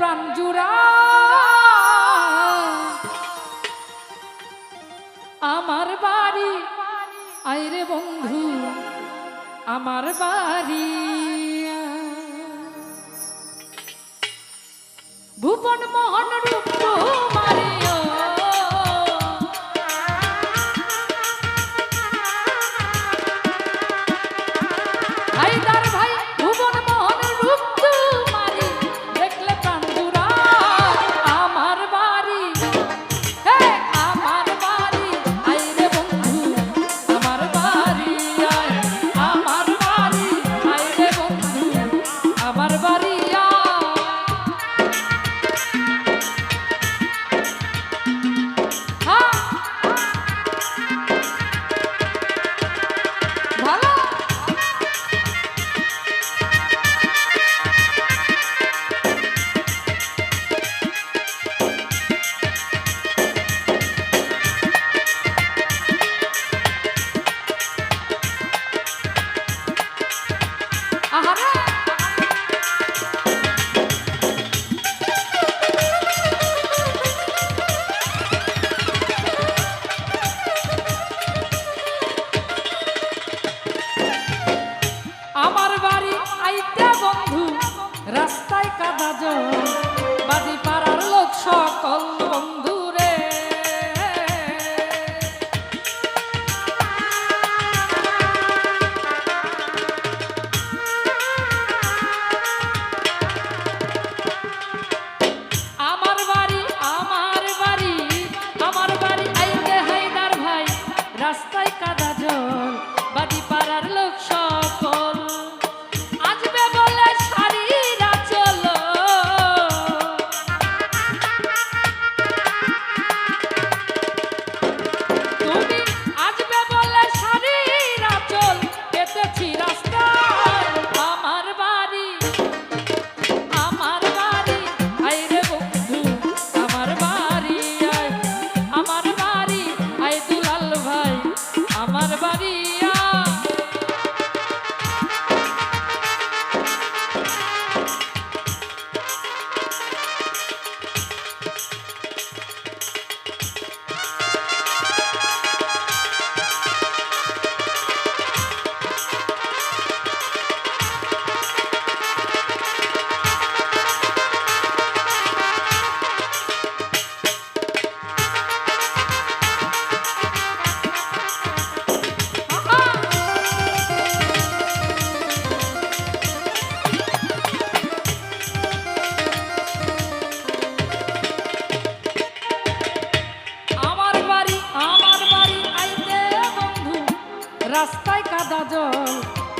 প্রাণ জুড়া। আমার বাড়ি আইরে বন্ধু আমার বাড়ি। ভুবন মোহন রাস্তায় কাদা জল বাদি পাড়ার লোক সকল বন্ধু।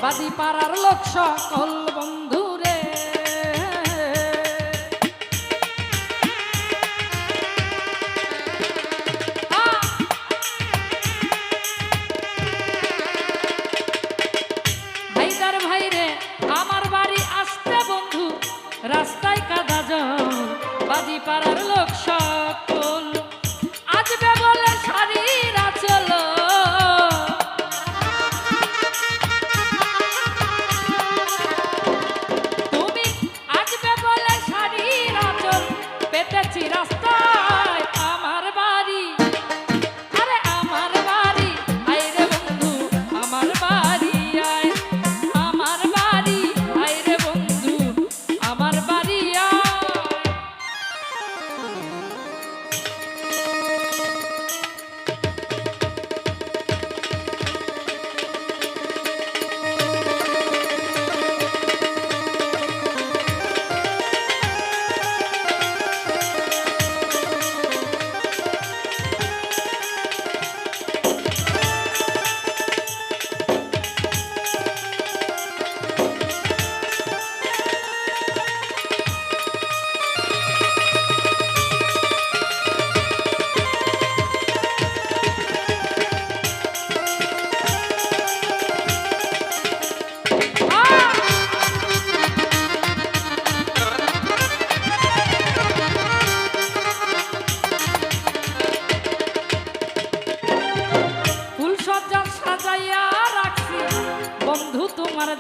বাদি পাড়ার লোক সকল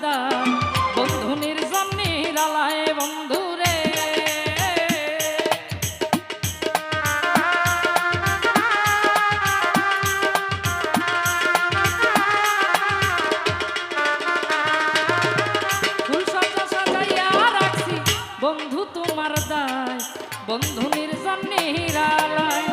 দান বন্ধু নির্জনে রালায় বন্ধু রে বন্ধু তোমার দায় বন্ধু নির্জনে রালায়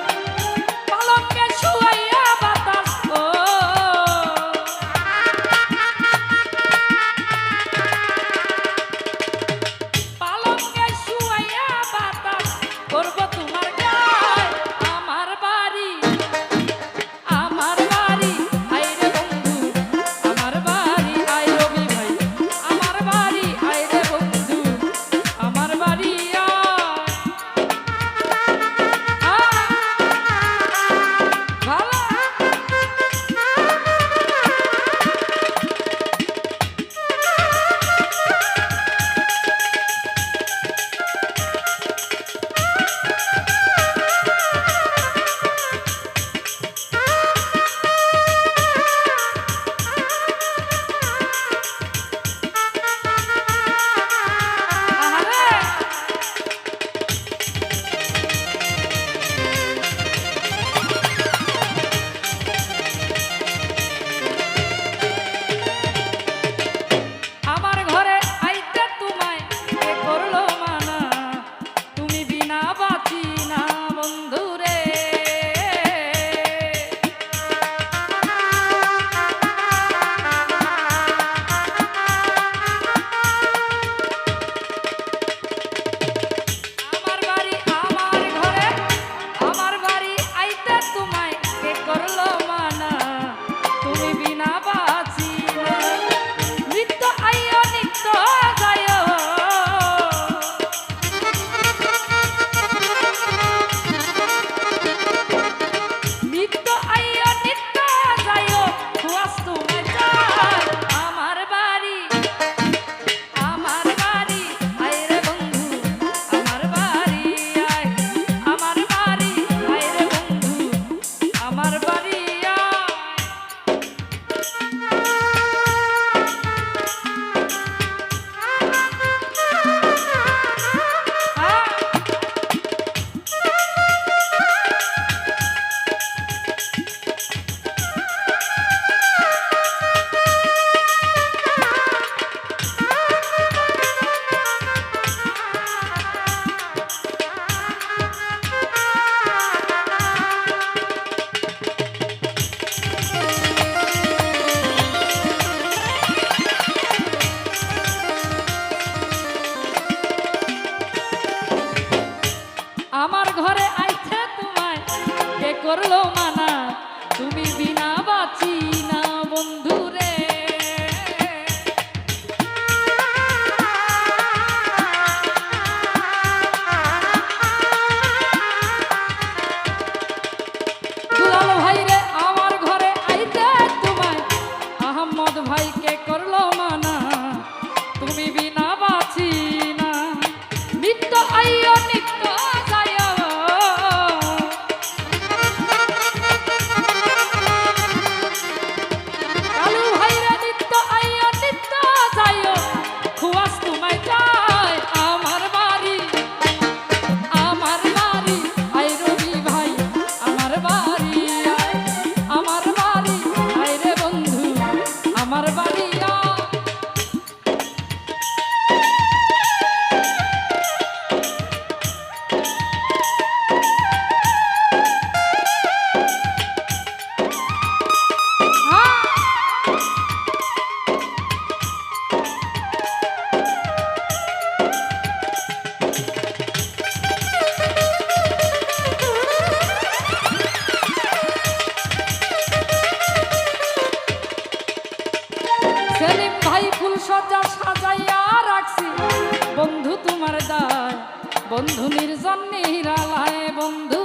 বন্ধু নির্জন নিরালায় বন্ধু